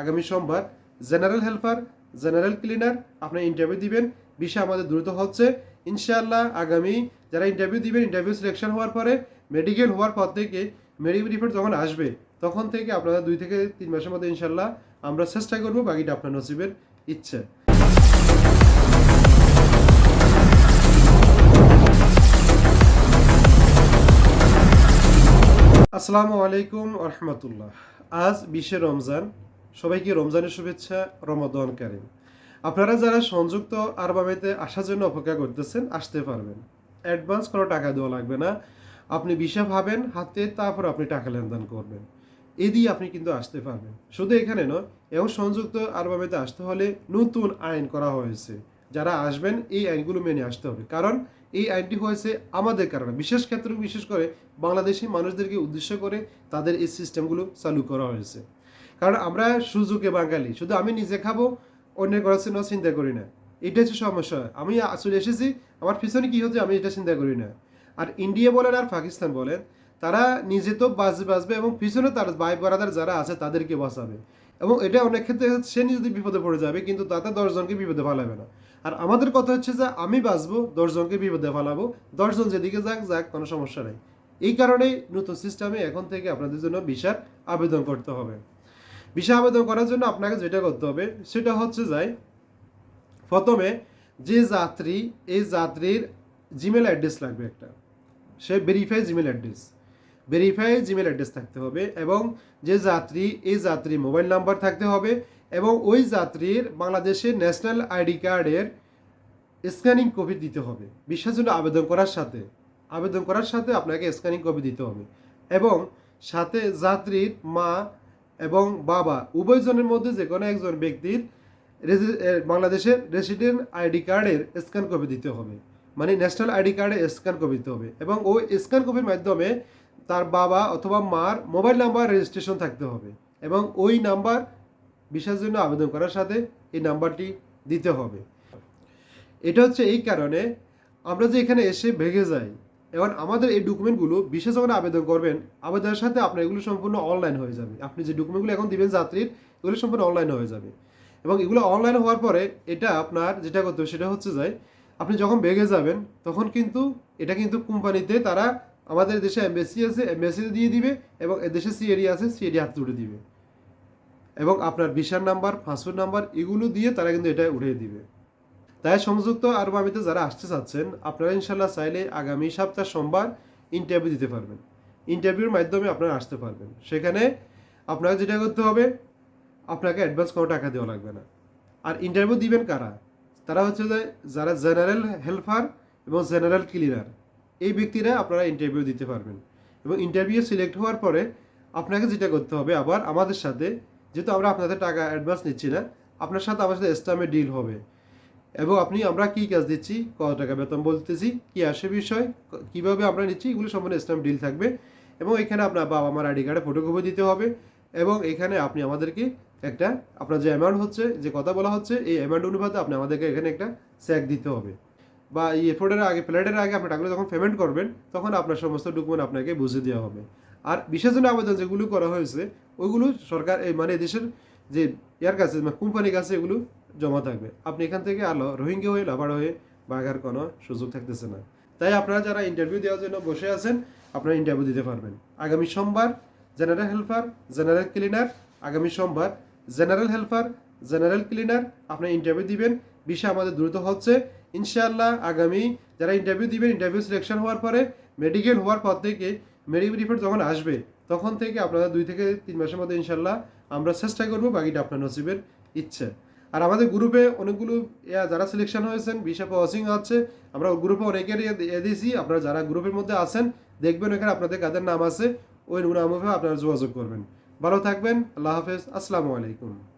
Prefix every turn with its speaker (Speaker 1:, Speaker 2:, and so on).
Speaker 1: আগামী সোমবার general helper, general cleaner আপনার ইন্টারভিউ দিবেন। বিষয় আমাদের দ্রুত হচ্ছে। ইনশাআল্লাহ আগামী যারা ইন্টারভিউ দিবেন ইন্টারভিউ সিলেকশন হওয়ার পরে মেডিকেল হওয়ার পর থেকে মেডিকেল রিপোর্ট যখন আসবে, তখন থেকে আপনারা দুই থেকে তিন মাসের মধ্যে ইনশাল্লাহ আমরা চেষ্টা করব বাকিটা আপনার নসিবের ইচ্ছে। আসসালামু আলাইকুম রহমতুল্লাহ। আজ বিশে রমজান সবাইকে রমজানের শুভেচ্ছা, রমাদন কারিম। আপনারা যারা সংযুক্ত আরবামেতে আসার জন্য অপেক্ষা করতেছেন, আসতে পারবেন। অ্যাডভান্স কোনো টাকা দেওয়া লাগবে না। আপনি বিষা ভাবেন, হাতে তারপর আপনি টাকা লেনদেন করবেন। এ দিয়ে আপনি কিন্তু আসতে পারবেন। শুধু এখানে নয় এবং সংযুক্ত আরবামেতে আসতে হলে নতুন আইন করা হয়েছে। যারা আসবেন, এই আইনগুলো মেনে আসতে হবে। কারণ এই আইনটি হয়েছে আমাদের কারণে। বিশেষ ক্ষেত্রে, বিশেষ করে বাংলাদেশি মানুষদেরকে উদ্দেশ্য করে তাদের এই সিস্টেমগুলো চালু করা হয়েছে। কারণ আমরা সুযোগে বাঙালি। শুধু আমি নিজে খাব, অন্যের করার জন্য চিন্তা করি না। এটা হচ্ছে সমস্যা। আমি আসলে এসেছি, আমার পিছনে কি হচ্ছে আমি এটা চিন্তা করি না। আর ইন্ডিয়া বলেন আর পাকিস্তান বলেন, তারা নিজে তো বাঁচবে বাঁচবে এবং পিছনে তার ভাই বরাদার যারা আছে তাদেরকে বাঁচাবে। এবং এটা অনেক ক্ষেত্রে সে যদি বিপদে পড়ে যাবে, কিন্তু তাতে দশজনকে বিপদে ফেলাবে না। আর আমাদের কথা হচ্ছে যে আমি বাঁচবো, দশজনকে বিপদে ফেলাবো, দশজন যেদিকে যাক যাক, কোনো সমস্যা নেই। এই কারণেই নতুন সিস্টেমে এখন থেকে আপনাদের জন্য ভিসার আবেদন করতে হবে। ভিসা আবেদন করার জন্য আপনাকে যেটা করতে হবে, সেটা হচ্ছে যাই প্রথমে যে যাত্রী, এই যাত্রীর জিমেল অ্যাড্রেস লাগবে একটা। সে verify Gmail address verify Gmail address থাকতে হবে এবং যে যাত্রী, এই যাত্রী মোবাইল নাম্বার থাকতে হবে এবং ওই যাত্রীর বাংলাদেশের ন্যাশনাল আইডি কার্ডের স্ক্যানিং কপি দিতে হবে। বিশ্বাসের জন্য আবেদন করার সাথে, আবেদন করার সাথে আপনাকে স্ক্যানিং কপি দিতে হবে। এবং সাথে যাত্রীর মা এবং বাবা উভয়জনের মধ্যে যে কোনো একজন ব্যক্তির বাংলাদেশের রেসিডেন্ট আইডি কার্ডের স্ক্যান কপি দিতে হবে। মানে ন্যাশনাল আইডি কার্ডে স্ক্যান কপি দিতে হবে এবং ওই স্ক্যান কপির মাধ্যমে তার বাবা অথবা মার মোবাইল নাম্বার রেজিস্ট্রেশন থাকতে হবে এবং ওই নাম্বার ভিসার জন্য আবেদন করার সাথে এই নাম্বারটি দিতে হবে। এটা হচ্ছে এই কারণে আমরা যে এখানে এসে ভেগে যাই এবং আমাদের এই ডকুমেন্টগুলো বিশেষ আবেদন করবেন, আবেদনের সাথে আপনার এগুলো সম্পূর্ণ অনলাইন হয়ে যাবে। আপনি যে ডকুমেন্টগুলো এখন দিবেন যাত্রীর, এগুলো সম্পূর্ণ অনলাইন হয়ে যাবে। এবং এগুলো অনলাইন হওয়ার পরে এটা আপনার যেটা করতে হবে সেটা হচ্ছে যায় আপনি যখন বেগে যাবেন, তখন কিন্তু এটা কিন্তু কোম্পানিতে তারা আমাদের দেশে এমবেসি আছে এমবেসি দিয়ে দিবে এবং দেশে সিএডি আছে সিএডি হাত তুলে দিবে। এবং আপনার ভিসার নাম্বার পাসপোর্ট নাম্বার এগুলো দিয়ে তারা কিন্তু এটা উঠিয়ে দিবে। তাই সংযুক্ত আরব আমিতে যারা আসতে চাচ্ছেন, আপনারা ইনশাল্লাহ চাইলে আগামী সপ্তাহ সোমবার ইন্টারভিউ দিতে পারবেন। ইন্টারভিউর মাধ্যমে আপনারা আসতে পারবেন। সেখানে আপনাকে যেটা করতে হবে, আপনাকে অ্যাডভান্স কোনো টাকা দেওয়া লাগবে না। আর ইন্টারভিউ দিবেন কারা? তারা হচ্ছে যে যারা জেনারেল হেল্পার এবং জেনারেল ক্লিনার এই ব্যক্তিরা আপনারা ইন্টারভিউ দিতে পারবেন। এবং ইন্টারভিউ সিলেক্ট হওয়ার পরে আপনাকে যেটা করতে হবে আবার আমাদের সাথে, যেহেতু আমরা আপনাদের টাকা অ্যাডভান্স নিচ্ছি না, আপনার সাথে আমার সাথে স্টামে ডিল হবে। এবং আপনি, আমরা কি কাজ দিচ্ছি? কত টাকা বেতন বলতেছি। কি আসে বিষয়? কীভাবে আমরা নিচ্ছি? এগুলো সম্পূর্ণ স্ট্যাম্প ডিল থাকবে। এবং এখানে আপনার বাবা মার আইডি কার্ডে ফটোকপি দিতে হবে। এবং এখানে আপনি আমাদেরকে একটা, আপনার যে অ্যামাউন্ট হচ্ছে, যে কথা বলা হচ্ছে, এই অ্যামাউন্ট অনুপাতে আপনি আমাদেরকে এখানে একটা চেক দিতে হবে। বা এই এফোর্ডের আগে ফ্ল্যাটের আগে আপনি টাকাগুলো যখন পেমেন্ট করবেন, তখন আপনার সমস্ত ডকুমেন্ট আপনাকে বুঝে দেওয়া হবে। আর বিশেষ জন্য আবেদন যেগুলো করা হয়েছে, ওইগুলো সরকার মানে দেশের যে ইয়ার কাছে কোম্পানির কাছে এগুলো জমা থাকবে। আপনি এখান থেকে আলো, রোহিঙ্গা হয়ে, লাভার হয়ে বাঘার কোনো সুযোগ থাকতেছে না। তাই আপনারা যারা ইন্টারভিউ দেওয়ার জন্য বসে আছেন, আপনারা ইন্টারভিউ দিতে পারবেন। আগামী সোমবার জেনারেল হেল্পার জেনারেল ক্লিনার আগামী সোমবার জেনারেল হেল্পার জেনারেল ক্লিনার আপনার ইন্টারভিউ দিবেন। বিষয় আমাদের দ্রুত হচ্ছে। ইনশাআল্লাহ আগামী যারা ইন্টারভিউ দিবেন ইন্টারভিউ সিলেকশন হওয়ার পরে মেডিকেল হওয়ার পর থেকে মেডিকেল রিপোর্ট যখন আসবে, তখন থেকে আপনারা দুই থেকে তিন মাসের মধ্যে ইনশাল্লাহ আমরা চেষ্টা করব বাকিটা আপনার নসিবের ইচ্ছে। আর আমাদের গ্রুপে অনেকগুলো, ইয়া, যারা সিলেকশন হয়েছেন বিশা ওয়াচিং আছে, আমরা গ্রুপে অনেকের এ দিয়েছি, আপনারা যারা গ্রুপের মধ্যে আছেন, দেখবেন এখানে আপনাদের কাদের নাম আছে, ওই নামে আপনারা যোগাযোগ করবেন। ভালো থাকবেন, আল্লাহ হাফেজ, আসসালামু আলাইকুম।